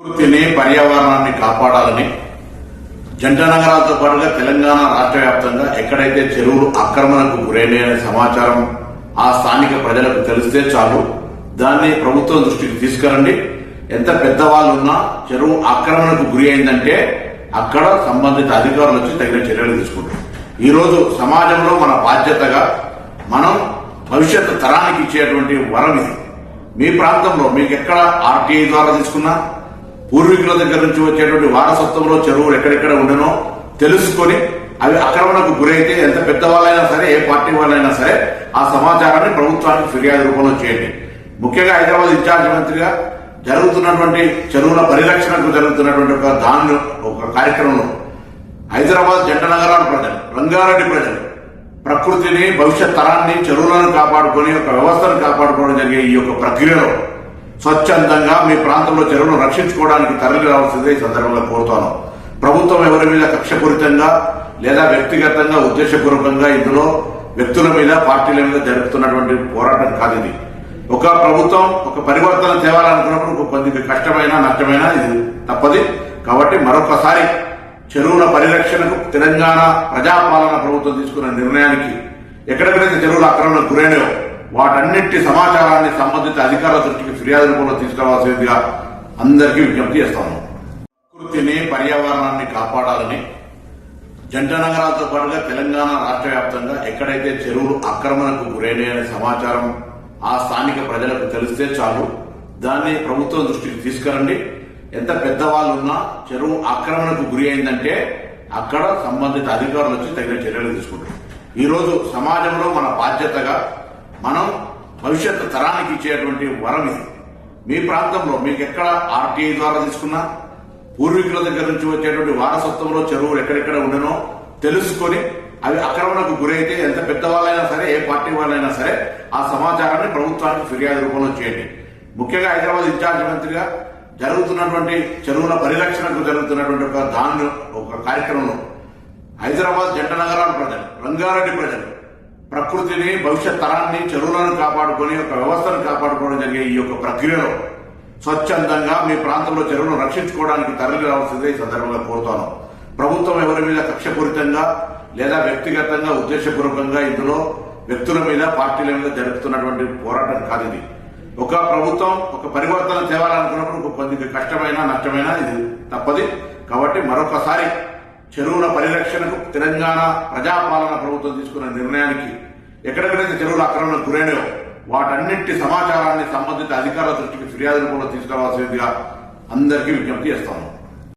ప్రకృతిని పర్యావరణాన్ని కాపాడాలని జంట నగరాలతో పాటుగా తెలంగాణ రాష్ట్ర వ్యాప్తంగా ఎక్కడైతే చెరువులు ఆక్రమణకు గురైన సమాచారం ఆ స్థానిక ప్రజలకు తెలిస్తే చాలు. దాన్ని ప్రభుత్వం దృష్టికి తీసుకురండి. ఎంత పెద్దవాళ్ళు ఉన్నా చెరువు ఆక్రమణకు గురి అయిందంటే అక్కడ సంబంధిత అధికారులు వచ్చి తగిన చర్యలు తీసుకుంటారు. ఈరోజు సమాజంలో మన బాధ్యతగా మనం భవిష్యత్తు తరానికి ఇచ్చేటువంటి వరం ఇది. మీ ప్రాంతంలో మీకు ఎక్కడ ఆర్టీఐ ద్వారా తీసుకున్నా పూర్వీకుల దగ్గర నుంచి వచ్చేటువంటి వారసత్వంలో చెరువులు ఎక్కడెక్కడ ఉండనో తెలుసుకొని అవి ఆక్రమణకు గురైతే ఎంత పెద్దవాళ్ళైనా సరే ఏ పార్టీ వాళ్ళైనా సరే ఆ సమాచారాన్ని ప్రభుత్వానికి ఫిర్యాదు రూపంలో చేయండి. ముఖ్యంగా హైదరాబాద్ ఇన్ఛార్జ్ మంత్రిగా జరుగుతున్నటువంటి చెరువుల పరిరక్షణకు జరుగుతున్నటువంటి ఒక దాని ఒక కార్యక్రమంలో హైదరాబాద్ జంట నగరాల ప్రజలు రంగారెడ్డి ప్రజలు ప్రకృతిని భవిష్యత్ తరాన్ని చెరువులను కాపాడుకొని ఒక వ్యవస్థను కాపాడుకోవడం జరిగే ఈ యొక్క ప్రక్రియలో స్వచ్ఛందంగా మీ ప్రాంతంలో చెరువును రక్షించుకోవడానికి తరలి రావాల్సిందే ఈ సందర్భంగా కోరుతాను. ప్రభుత్వం ఎవరి మీద కక్షపూరితంగా లేదా వ్యక్తిగతంగా ఉద్దేశపూర్వకంగా ఇందులో వ్యక్తుల మీద పార్టీల మీద జరుపుతున్నటువంటి పోరాటం కాదు ఇది. ఒక ప్రభుత్వం ఒక పరివర్తన తేవాలనుకున్నప్పుడు ఒక కొద్దిగా కష్టమైన నష్టమైన ఇది తప్పది. కాబట్టి మరొకసారి చెరువుల పరిరక్షణకు తెలంగాణ ప్రజాపాలన ప్రభుత్వం తీసుకున్న నిర్ణయానికి ఎక్కడెక్కడైతే చెరువుల ఆక్రమణకు గురైనయో వాటన్నింటి సమాచారాన్ని సంబంధిత అధికారుల దృష్టికి ఫిర్యాదు రూపంలో తీసుకురావాల్సిందిగా అందరికీ విజ్ఞప్తి చేస్తాను ప్రకృతిని పర్యావరణాన్ని కాపాడాలని జంట నగరాలతో పాటుగా తెలంగాణ రాష్ట్ర వ్యాప్తంగా ఎక్కడైతే చెరువులు ఆక్రమణకు గురైనాయనే సమాచారం ఆ స్థానిక ప్రజలకు తెలిస్తే చాలు. దాన్ని ప్రభుత్వం దృష్టికి తీసుకురండి. ఎంత పెద్దవాళ్ళు ఉన్నా చెరువు ఆక్రమణకు గురి అయిందంటే అక్కడ సంబంధిత అధికారులు వచ్చి తగిన చర్యలు తీసుకుంటారు. ఈరోజు సమాజంలో మన బాధ్యతగా మనం భవిష్యత్తు తరానికి ఇచ్చేటువంటి వరం ఇది. మీ ప్రాంతంలో మీకు ఎక్కడ ఆర్టీఐ ద్వారా తీసుకున్నా పూర్వీకుల దగ్గర నుంచి వచ్చేటువంటి వారసత్వంలో చెరువులు ఎక్కడెక్కడ ఉండనో తెలుసుకొని అవి ఆక్రమణకు గురైతే ఎంత పెద్దవాళ్ళైనా సరే ఏ పార్టీ వాళ్ళైనా సరే ఆ సమాచారాన్ని ప్రభుత్వానికి ఫిర్యాదు రూపంలో చేయండి. ముఖ్యంగా హైదరాబాద్ ఇన్ఛార్జ్ మంత్రిగా జరుగుతున్నటువంటి చెరువుల పరిరక్షణకు జరుగుతున్నటువంటి ఒక దాని ఒక కార్యక్రమంలో హైదరాబాద్ జంట నగరాల ప్రజలు రంగారెడ్డి ప్రజలు ప్రకృతిని భవిష్యత్ తరాన్ని చెరువులను కాపాడుకొని ఒక వ్యవస్థను కాపాడుకోవడం జరిగే ఈ యొక్క ప్రక్రియలో స్వచ్ఛందంగా మీ ప్రాంతంలో చెరువును రక్షించుకోవడానికి తరలి రావాల్సిందే ఈ సందర్భంగా కోరుతాను. ప్రభుత్వం ఎవరి మీద కక్షపూరితంగా లేదా వ్యక్తిగతంగా ఉద్దేశపూర్వకంగా ఇందులో వ్యక్తుల మీద పార్టీల మీద జరుపుతున్నటువంటి పోరాటం కాదు ఇది. ఒక ప్రభుత్వం ఒక పరివర్తన తేవాలనుకున్నప్పుడు ఒక కొద్దిగా కష్టమైన నష్టమైన ఇది తప్పది. కాబట్టి మరొకసారి చెరువుల పరిరక్షణకు తెలంగాణ ప్రజాపాలన ప్రభుత్వం తీసుకున్న నిర్ణయానికి ఎక్కడెక్కడైతే చెరువుల ఆక్రమణకు గురైనయో వాటన్నింటి సమాచారాన్ని సంబంధిత అధికారుల దృష్టికి ఫిర్యాదు రూపంలో తీసుకురావాల్సిందిగా అందరికీ విజ్ఞప్తి చేస్తాను.